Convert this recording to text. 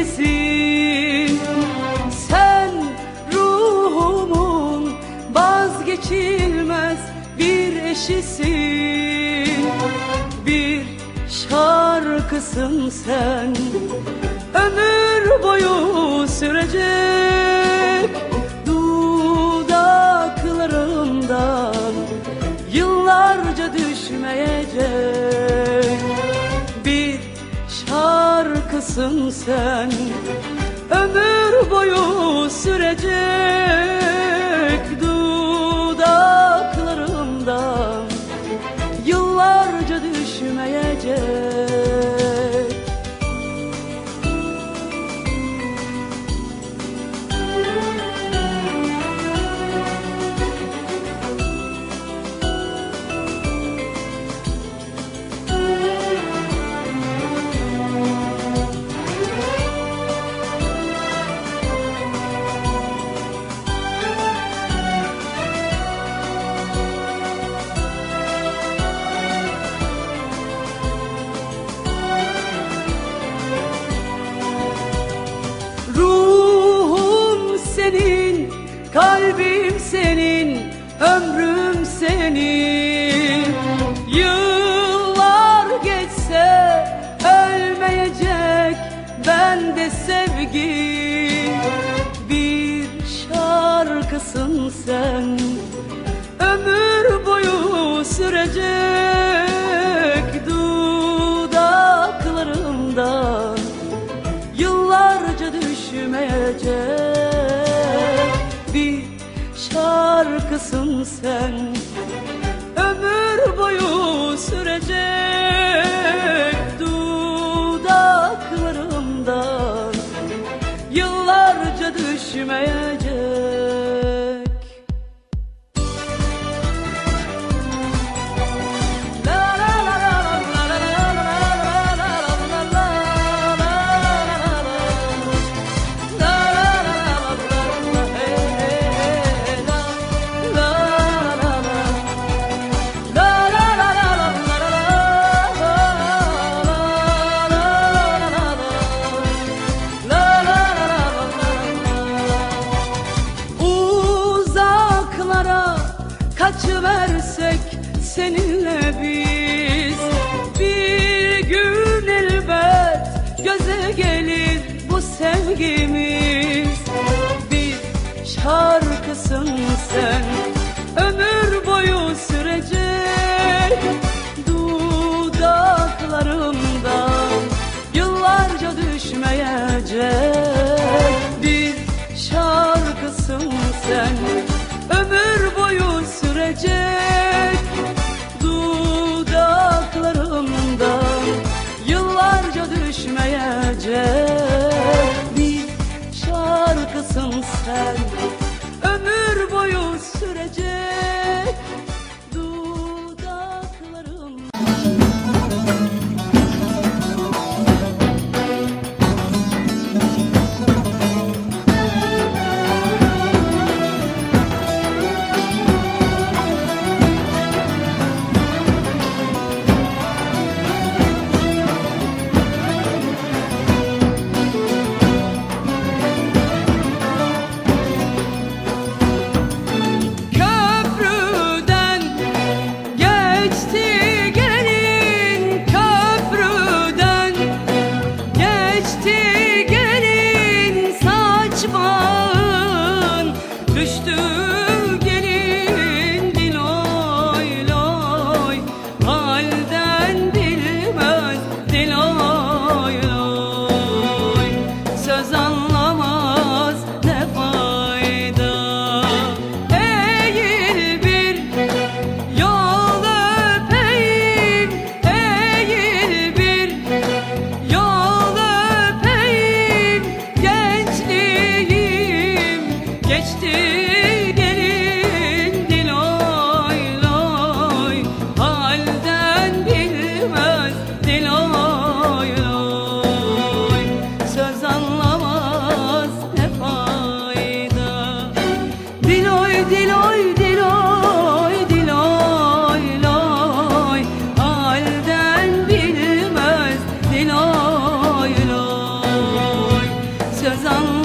birisin Sen ruhumun vazgeçilmez bir eşisin. Bir şarkısın sen. Ömür boyu sürecek Dudaklarımdan. Yıllarca düşmeyecek şarkısın sen Ömür boyu sürecek Dudaklarımdan. Yıllarca düşmeyecek senin Yıllar geçse ölmeyecek bende sevgi. Bir şarkısın sen, ömür boyu sürecek Dudaklarımda. Yıllarca düşmeyecek bir şarkısın sen kaçıversek seninle biz. Bir gün elbet göze gelir bu sevgimiz. Bir şarkısın düştüm söz anlar